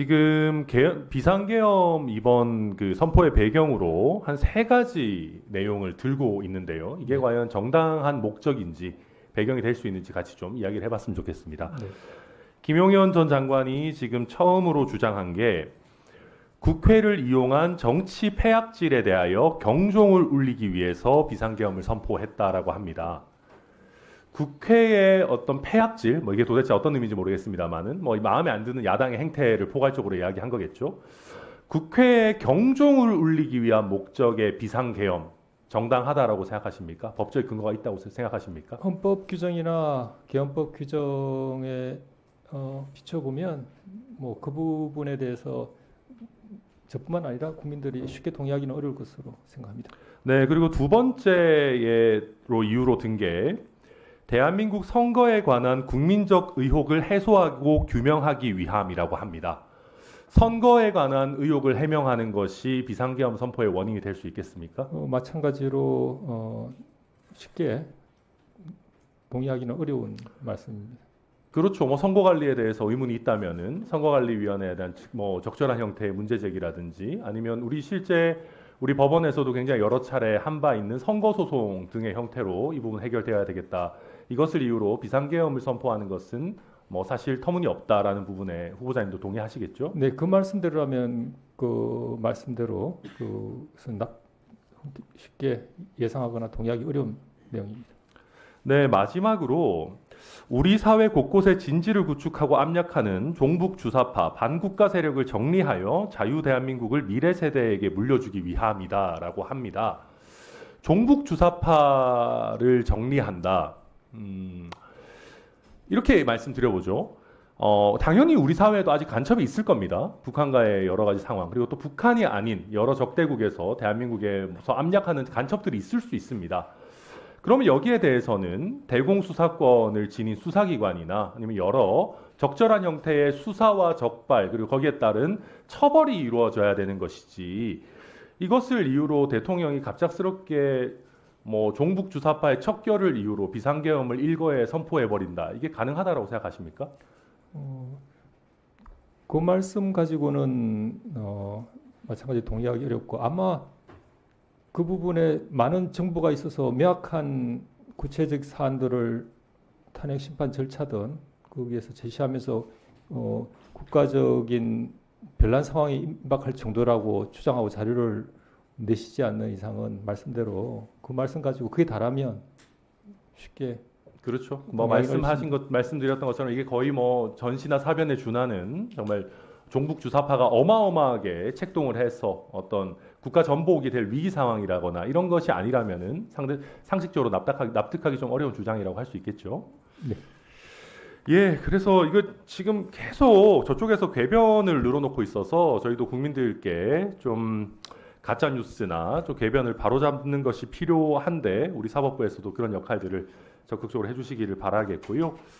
지금 개- 비상계엄 이번 그 선포의 배경으로 한 세 가지 내용을 들고 있는데요. 이게 네. 과연 정당한 목적인지 배경이 될 수 있는지 같이 좀 이야기를 해봤으면 좋겠습니다. 네. 김용현 전 장관이 지금 처음으로 주장한 게 국회를 이용한 정치 패악질에 대하여 경종을 울리기 위해서 비상계엄을 선포했다라고 합니다. 국회의 어떤 패악질, 뭐 이게 도대체 어떤 의미인지 모르겠습니다만은 뭐 마음에 안 드는 야당의 행태를 포괄적으로 이야기한 거겠죠. 국회의 경종을 울리기 위한 목적의 비상계엄 정당하다라고 생각하십니까? 법적 근거가 있다고 생각하십니까? 헌법 규정이나 개헌법 규정에 어, 비춰보면 뭐 그 부분에 대해서 저뿐만 아니라 국민들이 쉽게 동의하기는 어려울 것으로 생각합니다. 네, 그리고 두 번째로 이유로 든 게 대한민국 선거에 관한 국민적 의혹을 해소하고 규명하기 위함이라고 합니다. 선거에 관한 의혹을 해명하는 것이 비상계엄 선포의 원인이 될 수 있겠습니까? 어, 마찬가지로 어, 쉽게 동의하기는 어려운 말씀입니다. 그렇죠. 뭐 선거 관리에 대해서 의문이 있다면은 선거 관리 위원회에 대한 뭐 적절한 형태의 문제 제기라든지 아니면 우리 실제 우리 법원에서도 굉장히 여러 차례 한 바 있는 선거 소송 등의 형태로 이 부분 해결되어야 되겠다. 이것을 이유로 비상계엄을 선포하는 것은 뭐 사실 터무니없다라는 부분에 후보자님도 동의하시겠죠? 네, 그 말씀대로라면 그 말씀대로 납- 쉽게 예상하거나 동의하기 어려운 내용입니다. 네, 마지막으로 우리 사회 곳곳에 진지를 구축하고 압력하는 종북 주사파 반국가 세력을 정리하여 자유 대한민국을 미래 세대에게 물려주기 위함이다라고 합니다. 종북 주사파를 정리한다. 음, 이렇게 말씀드려보죠. 어, 당연히 우리 사회에도 아직 간첩이 있을 겁니다. 북한과의 여러 가지 상황 그리고 또 북한이 아닌 여러 적대국에서 대한민국에서 압력하는 간첩들이 있을 수 있습니다. 그러면 여기에 대해서는 대공수사권을 지닌 수사기관이나 아니면 여러 적절한 형태의 수사와 적발 그리고 거기에 따른 처벌이 이루어져야 되는 것이지 이것을 이유로 대통령이 갑작스럽게 뭐 종북 주사파의 척결을 이유로 비상계엄을 일거에 선포해 버린다 이게 가능하다라고 생각하십니까? 어, 그 말씀 가지고는 어, 마찬가지 동의하기 어렵고 아마 그 부분에 많은 정보가 있어서 명확한 구체적 사안들을 탄핵 심판 절차든 거기에서 제시하면서 어, 국가적인 변란 상황에 임박할 정도라고 주장하고 자료를 내시지 않는 이상은 말씀대로 그 말씀 가지고 그게 다라면 쉽게 그렇죠. 뭐 말씀하신 것 말씀드렸던 것처럼 이게 거의 뭐 전시나 사변에 준하는 정말 종북 주사파가 어마어마하게 책동을 해서 어떤 국가 전복이 될 위기 상황이라거나 이런 것이 아니라면은 상대, 상식적으로 납득하기, 납득하기 좀 어려운 주장이라고 할 수 있겠죠. 네. 예, 그래서 이거 지금 계속 저쪽에서 궤변을 늘어놓고 있어서 저희도 국민들께 좀 가짜 뉴스나 좀 궤변을 바로잡는 것이 필요한데 우리 사법부에서도 그런 역할들을 적극적으로 해주시기를 바라겠고요.